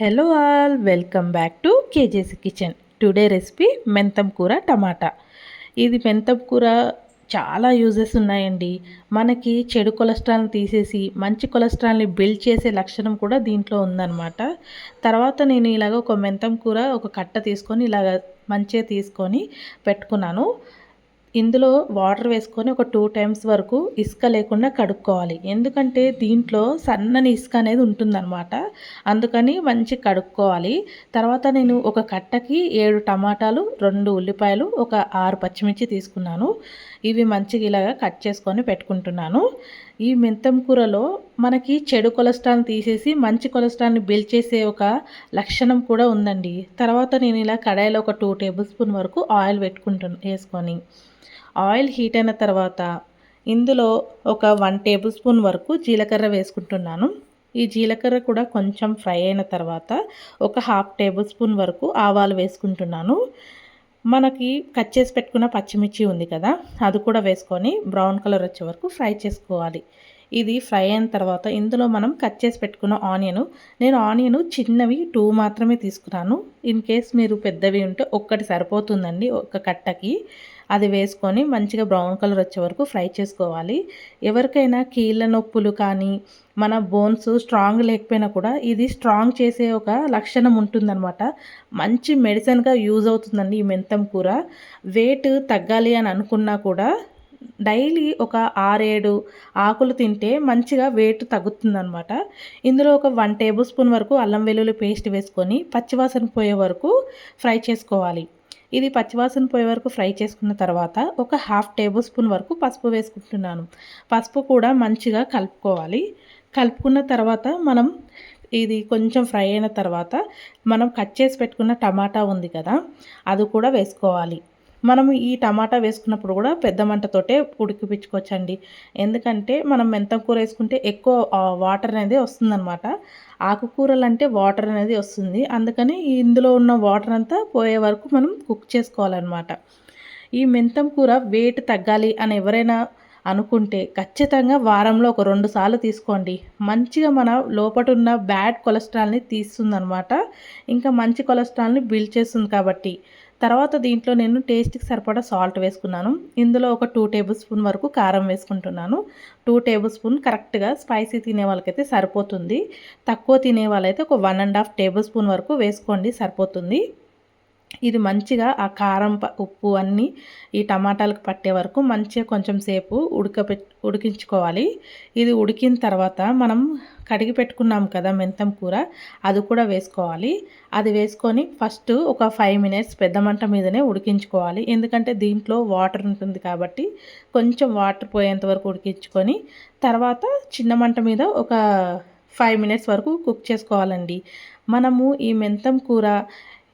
Hello all welcome back to KJC kitchen today recipe మెంతం కూర టమాటా. ఇది మెంతం కూర చాలా యూజెస్ ఉన్నాయండి. మనకి చెడు కొలెస్ట్రాల్ని తీసేసి మంచి కొలెస్ట్రాల్ని బిల్డ్ చేసే లక్షణం కూడా దీంట్లో ఉందన్నమాట. తర్వాత నేను ఇలాగ ఒక మెంతం కూర ఒక కట్ట తీసుకొని ఇలాగ మంచిగా తీసుకొని పెట్టుకున్నాను. ఇందులో వాటర్ వేసుకొని ఒక టూ టైమ్స్ వరకు ఇసుక లేకుండా కడుక్కోవాలి. ఎందుకంటే దీంట్లో సన్నని ఇసుక అనేది ఉంటుందన్నమాట. అందుకని మంచి కడుక్కోవాలి. తర్వాత నేను ఒక కట్టకి ఏడు టమాటాలు రెండు ఉల్లిపాయలు ఒక ఆరు పచ్చిమిర్చి తీసుకున్నాను. ఇవి మంచిగా ఇలాగా కట్ చేసుకొని పెట్టుకుంటున్నాను. ఈ మెంతం కూరలో మనకి చెడు కొలెస్ట్రాల్ తీసేసి మంచి కొలెస్ట్రాల్ని బిల్డ్ చేసే ఒక లక్షణం కూడా ఉందండి. తర్వాత నేను ఇలా కడాయిలో ఒక టూ టేబుల్ స్పూన్ వరకు ఆయిల్ పెట్టుకుంటు వేసుకొని. ఆయిల్ హీట్ అయిన తర్వాత ఇందులో ఒక వన్ టేబుల్ స్పూన్ వరకు జీలకర్ర వేసుకుంటున్నాను. ఈ జీలకర్ర కూడా కొంచెం ఫ్రై అయిన తర్వాత ఒక హాఫ్ టేబుల్ స్పూన్ వరకు ఆవాలు వేసుకుంటున్నాను. మనకి కట్ చేసి పెట్టుకున్న పచ్చిమిర్చి ఉంది కదా అది కూడా వేసుకొని బ్రౌన్ కలర్ వచ్చే వరకు ఫ్రై చేసుకోవాలి. ఇది ఫ్రై అయిన తర్వాత ఇందులో మనం కట్ చేసి పెట్టుకున్న ఆనియన్. నేను ఆనియన్ చిన్నవి టూ మాత్రమే తీసుకున్నాను. ఇన్ కేస్ మీరు పెద్దవి ఉంటే ఒక్కటి సరిపోతుందండి ఒక కట్టకి. అది వేసుకొని మంచిగా బ్రౌన్ కలర్ వచ్చే వరకు ఫ్రై చేసుకోవాలి. ఎవరికైనా కీళ్ళ నొప్పులు కానీ మన బోన్స్ స్ట్రాంగ్ లేకపోయినా కూడా ఇది స్ట్రాంగ్ చేసే ఒక లక్షణం ఉంటుందన్నమాట. మంచి మెడిసిన్గా యూజ్ అవుతుందండి ఈ మెంతం కూర. వెయిట్ తగ్గాలి అని అనుకున్నా కూడా డైలీ ఒక ఆరేడు ఆకులు తింటే మంచిగా వెయిట్ తగ్గుతుందనమాట ఇందులో ఒక వన్ టేబుల్ స్పూన్ వరకు అల్లం వెల్లుల్లి పేస్ట్ వేసుకొని పచ్చివాసన పోయే వరకు ఫ్రై చేసుకోవాలి. ఇది పచ్చివాసన పోయే వరకు ఫ్రై చేసుకున్న తర్వాత ఒక హాఫ్ టేబుల్ స్పూన్ వరకు పసుపు వేసుకుంటున్నాను. పసుపు కూడా మంచిగా కలుపుకోవాలి. కలుపుకున్న తర్వాత మనం ఇది కొంచెం ఫ్రై అయిన తర్వాత మనం కట్ చేసి పెట్టుకున్న టమాటా ఉంది కదా అది కూడా వేసుకోవాలి. మనము ఈ టమాటా వేసుకున్నప్పుడు కూడా పెద్ద మంటతోటే ఉడికిపించుకోవచ్చండి. ఎందుకంటే మనం మెంతం కూర వేసుకుంటే ఎక్కువ వాటర్ అనేది వస్తుందన్నమాట. ఆకుకూరలు అంటే వాటర్ అనేది వస్తుంది. అందుకని ఇందులో ఉన్న వాటర్ అంతా పోయే వరకు మనం కుక్ చేసుకోవాలన్నమాట. ఈ మెంతం కూర వెయిట్ తగ్గాలి అని ఎవరైనా అనుకుంటే ఖచ్చితంగా వారంలో ఒక రెండు సార్లు తీసుకోండి. మంచిగా మన లోపటున్న బ్యాడ్ కొలెస్ట్రాల్ని తీస్తుందనమాట ఇంకా మంచి కొలెస్ట్రాల్ని బిల్డ్ చేస్తుంది కాబట్టి. తర్వాత దీంట్లో నేను టేస్ట్కి సరిపడా సాల్ట్ వేసుకున్నాను. ఇందులో ఒక టూ టేబుల్ స్పూన్ వరకు కారం వేసుకుంటున్నాను. టూ టేబుల్ స్పూన్ కరెక్ట్గా స్పైసీ తినే వాళ్ళకైతే సరిపోతుంది. తక్కువ తినే వాళ్ళైతే ఒక one and half tablespoon వరకు వేసుకోండి సరిపోతుంది. ఇది మంచిగా ఆ కారం ఉప్పు అన్నీ ఈ టమాటాలకు పట్టే వరకు మంచిగా కొంచెం సేపు ఉడకపె ఉడికించుకోవాలి. ఇది ఉడికిన తర్వాత మనం కడిగి పెట్టుకున్నాం కదా మెంతం కూర అది కూడా వేసుకోవాలి. అది వేసుకొని ఫస్ట్ ఒక ఫైవ్ మినిట్స్ పెద్ద మంట మీదనే ఉడికించుకోవాలి. ఎందుకంటే దీంట్లో వాటర్ ఉంటుంది కాబట్టి కొంచెం వాటర్ పోయేంత వరకు ఉడికించుకొని తర్వాత చిన్న మంట మీద ఒక ఫైవ్ మినిట్స్ వరకు కుక్ చేసుకోవాలండి. మనము ఈ మెంతం కూర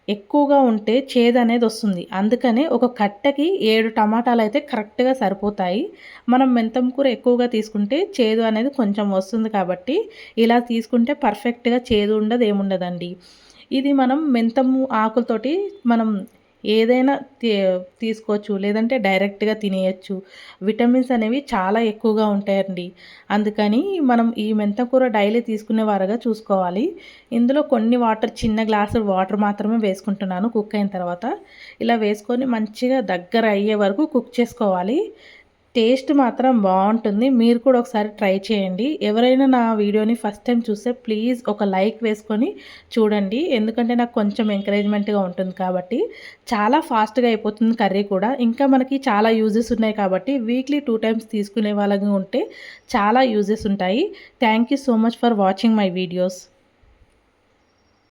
ఎక్కువగా ఉంటే చేదు అనేది వస్తుంది. అందుకనే ఒక కట్టకి ఏడు టమాటాలు అయితే కరెక్ట్గా సరిపోతాయి. మనం మెంతం కూర ఎక్కువగా తీసుకుంటే చేదు అనేది కొంచెం వస్తుంది కాబట్టి ఇలా తీసుకుంటే పర్ఫెక్ట్గా చేదు ఉండదు ఏముండదండి. ఇది మనం మెంతము ఆకులతోటి మనం ఏదైనా తీసుకోవచ్చు లేదంటే డైరెక్ట్గా తినేయచ్చు. విటమిన్స్ అనేవి చాలా ఎక్కువగా ఉంటాయండి. అందుకని మనం ఈ మెంతకూర డైలీ తీసుకునే వారుగా చూసుకోవాలి. ఇందులో కొన్ని వాటర్ చిన్న గ్లాసు వాటర్ మాత్రమే వేసుకుంటున్నాను కుక్ అయిన తర్వాత. ఇలా వేసుకొని మంచిగా దగ్గర అయ్యే వరకు కుక్ చేసుకోవాలి. టేస్ట్ మాత్రం బాగుంటుంది. మీరు కూడా ఒకసారి ట్రై చేయండి. ఎవరైనా నా వీడియోని ఫస్ట్ టైం చూస్తే ప్లీజ్ ఒక లైక్ వేసుకొని చూడండి. ఎందుకంటే నాకు కొంచెం ఎంకరేజ్మెంట్గా ఉంటుంది కాబట్టి. చాలా ఫాస్ట్గా అయిపోతుంది కర్రీ కూడా. ఇంకా మనకి చాలా యూజెస్ ఉన్నాయి కాబట్టి వీక్లీ టూ టైమ్స్ తీసుకునే వాళ్ళగా ఉంటే చాలా యూజెస్ ఉంటాయి. Thank so much for watching my videos.